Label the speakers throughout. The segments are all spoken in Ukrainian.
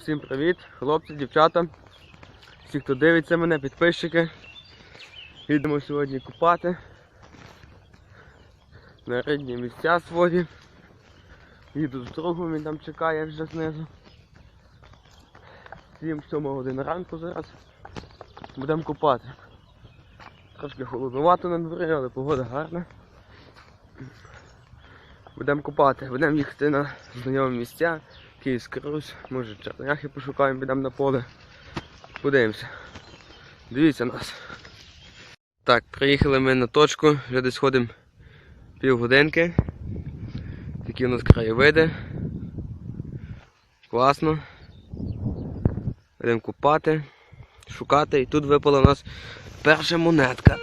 Speaker 1: Всім привіт, хлопці, дівчата. Всі, хто дивиться мене, підписчики. Їдемо сьогодні купати. На рідні місця свої. Їду з другом, він там чекає вже знизу. 7-7 годин ранку зараз. Будемо купати. Трошки холодновато на дворі, але погода гарна. Будемо купати, будемо їхати на знайомі місця. Київська Русь, може черняхи пошукаємо, підемо на поле. Подивимося. Дивіться нас. Так, приїхали ми на точку, вже десь ходимо півгодинки. Такі у нас краєвиди. Класно. Будемо купати, шукати. І тут випала у нас перша монетка.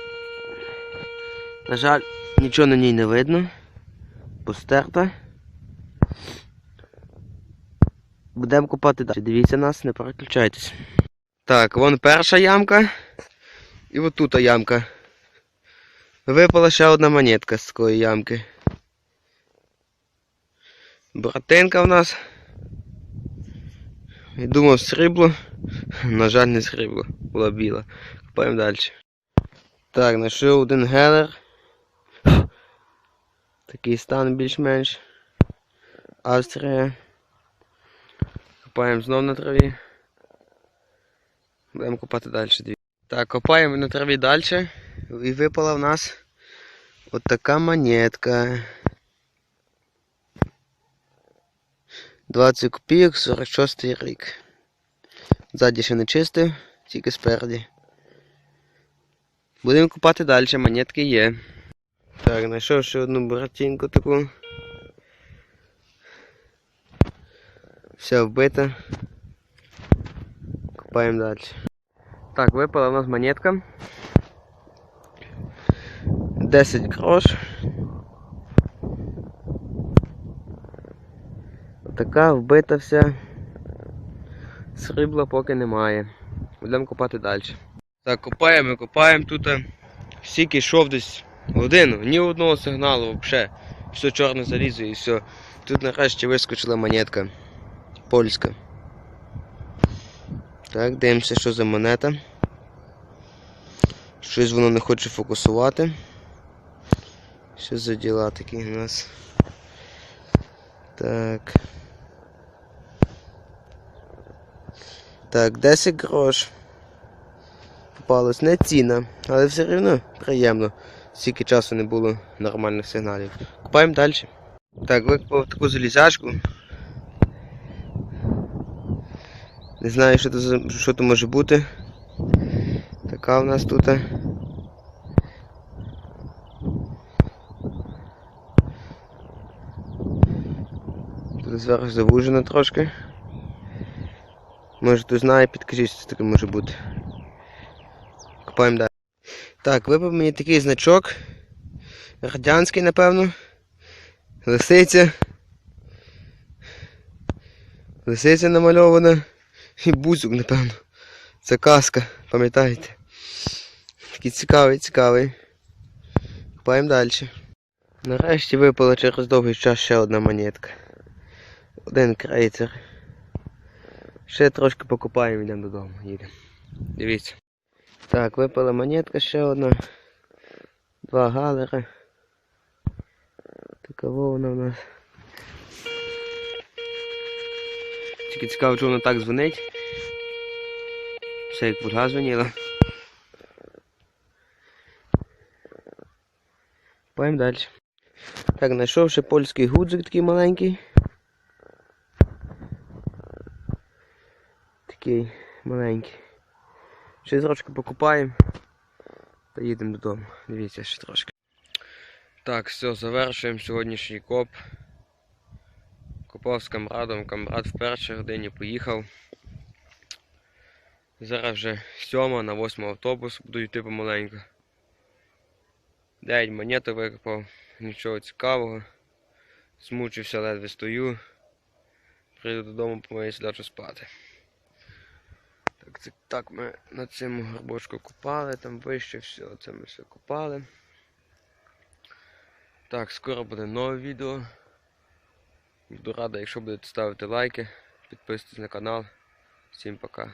Speaker 1: На жаль, нічого на ній не видно. Постерта. Будемо купати далі. Дивіться нас, не переключайтесь. Так, вон перша ямка. І от тут ямка. Випала ще одна монетка з такої ямки. Братинка в нас. Я думав срібло. На жаль, не срібло. Була біла. Купаємо далі. Так, знайшов один гелер. Такий стан більш-менш. Австрія. Копаємо знов на траві. Будемо копати далі. Так, копаємо на траві далі. І випала в нас от така монетка. 20 копійок, 46 рік. Ззаді ще не чистив, тільки спереді. Будемо копати далі, монетки є. Так, знайшов ще одну братінку таку. Все вбито. Копаємо далі. Так, випала у нас монетка. 10 грош. Така вбита вся. Срібла поки немає. Будемо копати далі. Так, копаємо, копаємо тут. Стільки йшов десь годину, ні одного сигналу взагалі. Все чорне залізо і все. Тут нарешті вискочила монетка. Польська. Так, дивимося, що за монета. Щось воно не хоче фокусувати. Що за діла такі у нас? Так. Так, 10 грош. Попалось не ціна, але все одно приємно. Стільки часу не було нормальних сигналів. Купаємо далі. Так, викопав таку залізячку. Не знаю, що за- що це може бути. Така у нас тут. Тут зверху завужено трошки. Може хто знає, підкажіть, що це таке може бути. Копаємо далі. Так, випав мені такий значок. Радянський, напевно. Лисиця. Лисиця намальована. І бузик, напевно. Це казка, пам'ятаєте? Такий цікавий, цікавий. Копаємо далі. Нарешті випала через довгий час ще одна монетка. Один крейцер. Ще трошки покопаємо, йдемо додому, їдемо. Дивіться. Так, випала монетка ще одна. Два галери. Такова вона в нас. Тільки цікаво, що воно так дзвонить. Все як вульга дзвоніла. Пойдемо далі. Так, знайшов ще польський гудзик такий маленький. Такий маленький. Ще трошки покупаємо та їдемо додому. Дивіться ще трошки. Так, все, завершуємо сьогоднішній коп. Копав з камрадом, камрад в першій годині поїхав. Зараз вже сьома на восьму автобус, буду йти помаленьку. Дев'ять монеток викопав, нічого цікавого. Змучився, ледве стою. Прийду додому, помиюся, ляжу спати. Так, це, так ми на цьому горбочку купали, там вище все, це ми все купали. Так, скоро буде нове відео. Буду рада, якщо будете ставити лайки, підписуйтесь на канал. Всім пока.